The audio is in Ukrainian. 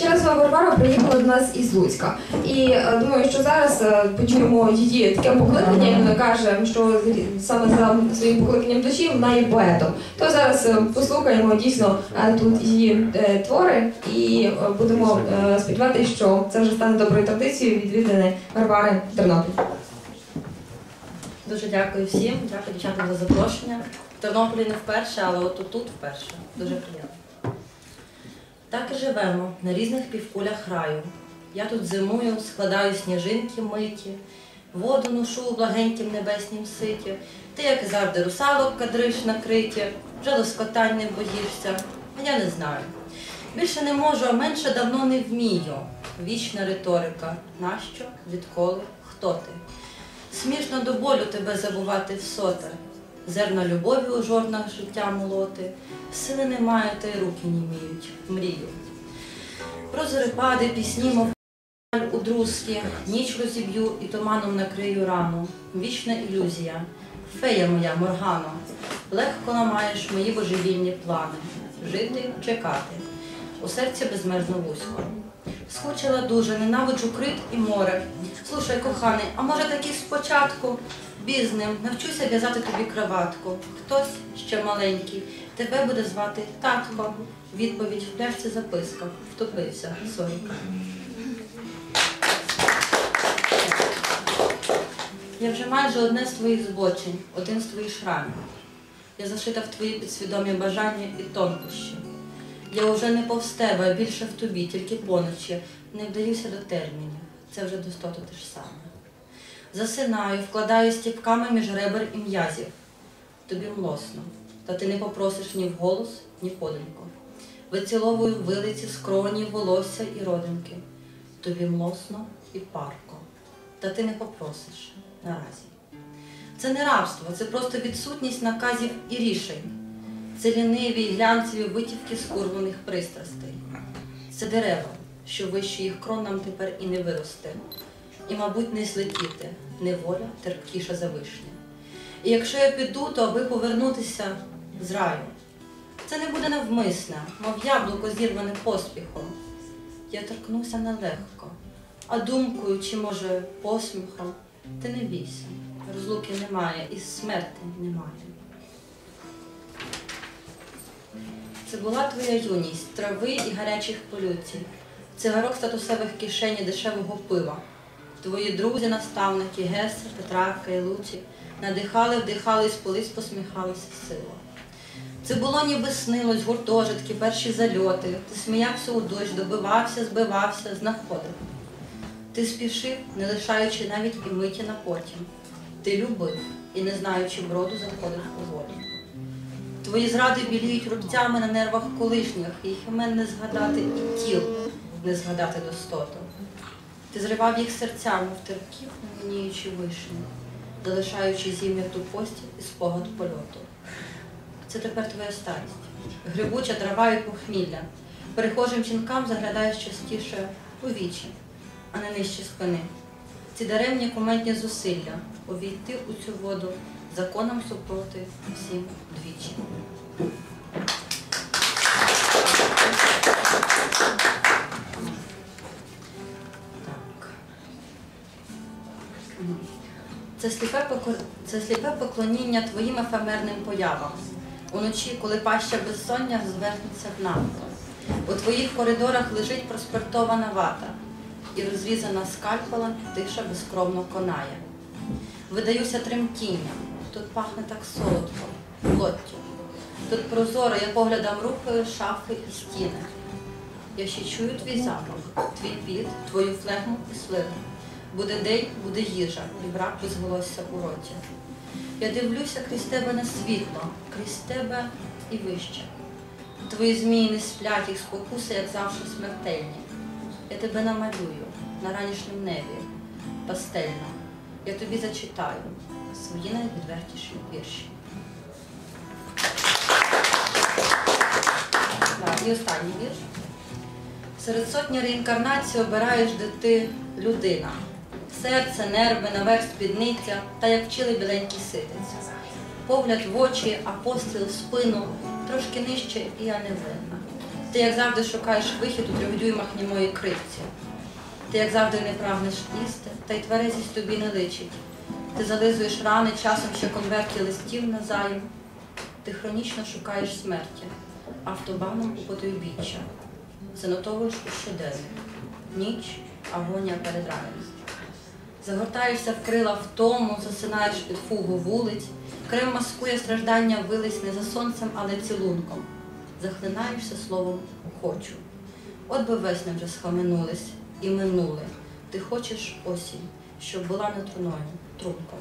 Черезова Варвара приїхала до нас із Луцька. І е, думаю, що зараз е, почуємо її таке покликання, і вона каже, що саме за своїм покликанням душі вона є поетом. То зараз е, послухаємо дійсно тут її твори і будемо сподіватися, що це вже стане доброю традицією відвідини Варвари Тернопіль. Дуже дякую всім, дякую дівчатам за запрошення. В Тернополі не вперше, але от тут вперше. Дуже приємно. Так і живемо на різних півкулях раю. Я тут зимую, складаю сніжинки миті, воду ношу у благенькім небеснім ситі. Ти, як завжди, русалок кадриш накриті, вже лоскотань не боїшся, а я не знаю. Більше не можу, а менше давно не вмію. Вічна риторика. Нащо? Відколи? Хто ти? Смішно до болю тебе забувати в соте, зерна любові у жорнах життя молоти, сили немає, та й руки німіють, мрію. Про зорепади, пісні, мов у друзки, ніч розіб'ю і туманом накрию рану. Вічна ілюзія, фея моя моргано, легко ламаєш мої божевільні плани, жити, чекати, у серці безмежно вузько. Скучила дуже, ненавиджу крит і море. Слушай, коханий, а може таки спочатку бізним навчуся в'язати тобі краватку. Хтось ще маленький, тебе буде звати татко. Відповідь в пляшці записка. Втопився, сорі. Я вже майже одне з твоїх збочень, один з твоїх шрамів. Я зашита в твої підсвідомі бажання і тонкощі. Я вже не повз тебе, а більше в тобі, тільки поночі. Не вдаюся до термінів. Це вже достото те ж саме. Засинаю, вкладаю стіпками між ребер і м'язів. Тобі млосно, та ти не попросиш ні вголос, ні подумку. Виціловую вилиці, скроні, волосся і родинки. Тобі млосно і парко, та ти не попросиш наразі. Це не рабство, це просто відсутність наказів і рішень. Це ліниві й глянцеві витівки скурваних пристрастей. Це дерева, що вище їх крон нам тепер і не виросте. І, мабуть, не злетіти, неволя терпкіша за вишня. І якщо я піду, то аби повернутися з раю. Це не буде навмисне, мов яблуко зірване поспіхом. Я торкнуся нелегко, а думкою чи, може, посміхом, ти не бійся, розлуки немає і смерти немає. Це була твоя юність, трави і гарячих полюцій, цигарок статусевих кишені дешевого пива. Твої друзі, наставники, Гесер, Петрарка і Луці надихали, вдихали і сполись, посміхалися сило. Це було ніби снилось, гуртожитки, перші зальоти. Ти сміявся у дощ, добивався, збивався, знаходив. Ти спішив, не лишаючи навіть і миті на потім. Ти любив і, не знаючи броду, заходив поволі. Твої зради біліють рубцями на нервах колишніх, їх імен не згадати, і тіл не згадати достоту. Ти зривав їх серцями в терпків, намініючи вишні, залишаючи зім'я тупості і спогад польоту. Це тепер твоя старість. Грибуча трава і похмілля. Перехожим жінкам заглядаєш частіше у вічі, а не нижче спини. Ці даремні кумедні зусилля увійти у цю воду законом супроти всім двічі. Це сліпе. Це сліпе поклоніння твоїм ефемерним появам. Уночі, коли паща безсоння звернеться в надто. У твоїх коридорах лежить проспиртована вата, і розрізана скальпелем тиша безкровно конає. Видаюся тремтінням, тут пахне так солодко, плоттю. Тут прозоро, я поглядом рухаю шафи і стіни. Я ще чую твій запах, твій піт, твою флегму і сливу. Буде день, буде їжа, і брак безголосся у роті. Я дивлюся крізь тебе на світло, крізь тебе і вище. Твої змії не сплять, їх спокуси, як завжди, смертельні. Я тебе намалюю на ранішньому небі, пастельно. Я тобі зачитаю свої найвідвертіші вірші. І останній вірш. Серед сотні реінкарнацій обираєш, де ти людина. Серце, нерви, наверх спідниця, та як вчили біленькі ситиці. Погляд в очі, а постріл в спину, трошки нижче і я невинна. Ти як завжди шукаєш вихід у трьох дюймах німої кривці. Ти як завжди не прагнеш їсти, та й тверезість тобі не личить. Ти зализуєш рани часом ще конверті листів назаєм. Ти хронічно шукаєш смерті, автобаном у потойбіччя. Занотовуєш у щоденник. Ніч, агонія передраність. Загортаєшся в крила втому, засинаєш під фугу вулиць, Крим маскує страждання вились не за сонцем, але цілунком. Захлинаєшся словом хочу. От би весни вже схаменулись і минули. Ти хочеш осінь, щоб була не труною, трунком.